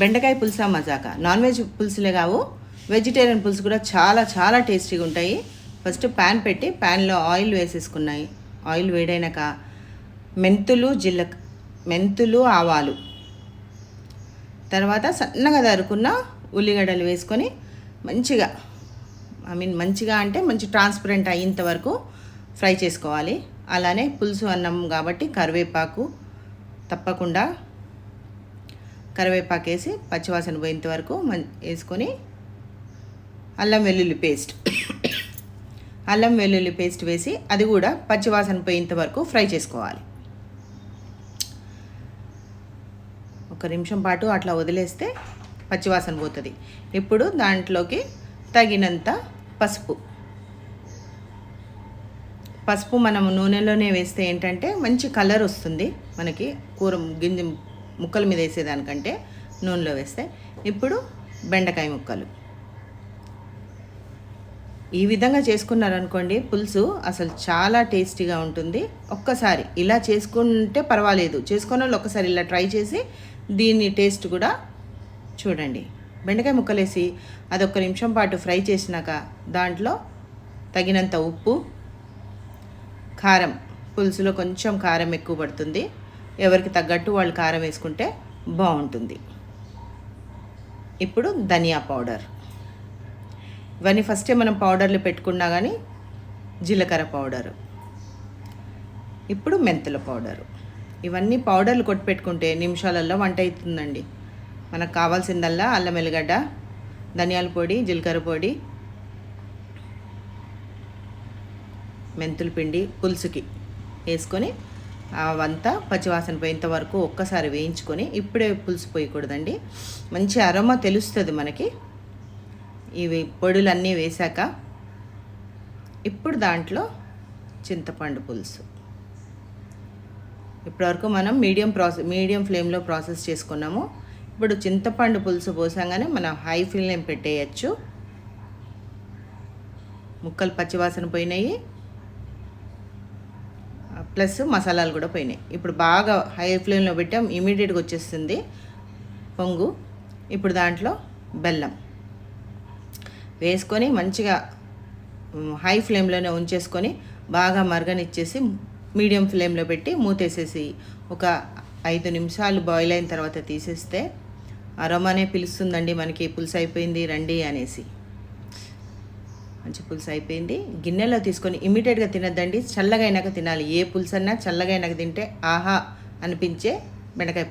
బెండకాయ పులుసా మజాక? Non veg పులుసులే కావు. Vegetarian పులుసు కూడా చాలా చాలా టేస్టీగా ఉంటాయి. ఫస్ట్ ప్యాన్ పెట్టి ప్యాన్లో ఆయిల్ వేసేసుకున్నాయి. ఆయిల్ వేడైనాక మెంతులు జిల్ల మెంతులు ఆవాలు. తర్వాత సన్నగా దరుకున్న ఉల్లిగడ్డలు వేసుకొని మంచిగా ఐ మీన్ మంచిగా అంటే మంచి ట్రాన్స్పరెంట్ అయ్యేంత వరకు ఫ్రై చేసుకోవాలి. అలానే పులుసు అన్నం కాబట్టి కరివేపాకు తప్పకుండా కరివేపాకు వేసి పచ్చివాసన పోయేంత వరకు మం వేసుకొని అల్లం వెల్లుల్లి పేస్ట్. అల్లం వెల్లుల్లి పేస్ట్ వేసి అది కూడా పచ్చివాసన పోయేంత వరకు ఫ్రై చేసుకోవాలి. ఒక నిమిషం పాటు అట్లా వదిలేస్తే పచ్చివాసన పోతుంది. ఇప్పుడు దాంట్లోకి తగినంత పసుపు. పసుపు మనం నూనెలోనే వేస్తే ఏంటంటే మంచి కలర్ వస్తుంది మనకి కూర గింజ ముక్కల మీద వేసేదానికంటే నూనెలో వేస్తే. ఇప్పుడు బెండకాయ ముక్కలు. ఈ విధంగా చేసుకున్నారనుకోండి పులుసు అసలు చాలా టేస్టీగా ఉంటుంది. ఒక్కసారి ఇలా చేసుకుంటే పర్వాలేదు. చేసుకున్న వాళ్ళు ఒక్కసారి ఇలా ట్రై చేసి దీని టేస్ట్ కూడా చూడండి. బెండకాయ ముక్కలేసి అదొక నిమిషం పాటు ఫ్రై చేసినాక దాంట్లో తగినంత ఉప్పు కారం. పులుసులో కొంచెం కారం ఎక్కువ పడుతుంది. ఎవరికి తగ్గట్టు వాళ్ళు కారం వేసుకుంటే బాగుంటుంది. ఇప్పుడు ధనియా పౌడర్. ఇవన్నీ ఫస్టే మనం పౌడర్లు పెట్టుకున్నా కానీ జీలకర్ర పౌడరు. ఇప్పుడు మెంతుల పౌడరు. ఇవన్నీ పౌడర్లు కొట్టి పెట్టుకుంటే నిమిషాలలో వంట అవుతుందండి మనకు కావాల్సిందల్లా అల్లం ఎల్లిగడ్డ ధనియాల పొడి జీలకర్ర పొడి మెంతుల పిండి పులుసుకి వేసుకొని అవంతా పచ్చివాసన పోయేంత వరకు ఒక్కసారి వేయించుకొని ఇప్పుడే పులుసు పోయకూడదండి. మంచి అరోమా తెలుస్తుంది మనకి. ఇవి పొడులన్నీ వేశాక ఇప్పుడు దాంట్లో చింతపండు పులుసు. ఇప్పటివరకు మనం మీడియం ప్రాసెస్ మీడియం ఫ్లేమ్లో ప్రాసెస్ చేసుకున్నాము. ఇప్పుడు చింతపండు పులుసు పోసాగానే మనం హై ఫ్లేమ్ పెట్టేయచ్చు. ముక్కలు పచ్చివాసన పోయినాయి. ప్లస్ మసాలాలు కూడా పోయినాయి. ఇప్పుడు బాగా హై ఫ్లేమ్లో పెట్టాం ఇమీడియట్గా వచ్చేస్తుంది పొంగు. ఇప్పుడు దాంట్లో బెల్లం వేసుకొని మంచిగా హై ఫ్లేమ్లోనే ఉంచేసుకొని బాగా మరగనిచ్చేసి మీడియం ఫ్లేమ్లో పెట్టి మూతేసేసి ఒక ఐదు నిమిషాలు బాయిల్ అయిన తర్వాత తీసేస్తే అరోమానే పిలుస్తుందండి మనకి పులుసు అయిపోయింది రండి అనేసి. మంచి పులుసు అయిపోయింది. గిన్నెలో తీసుకొని ఇమీడియట్గా తినద్దండి. చల్లగా అయినాక తినాలి. ఏ పులుసు అన్నా చల్లగా అయినాక తింటే ఆహా అనిపించే బెండకాయ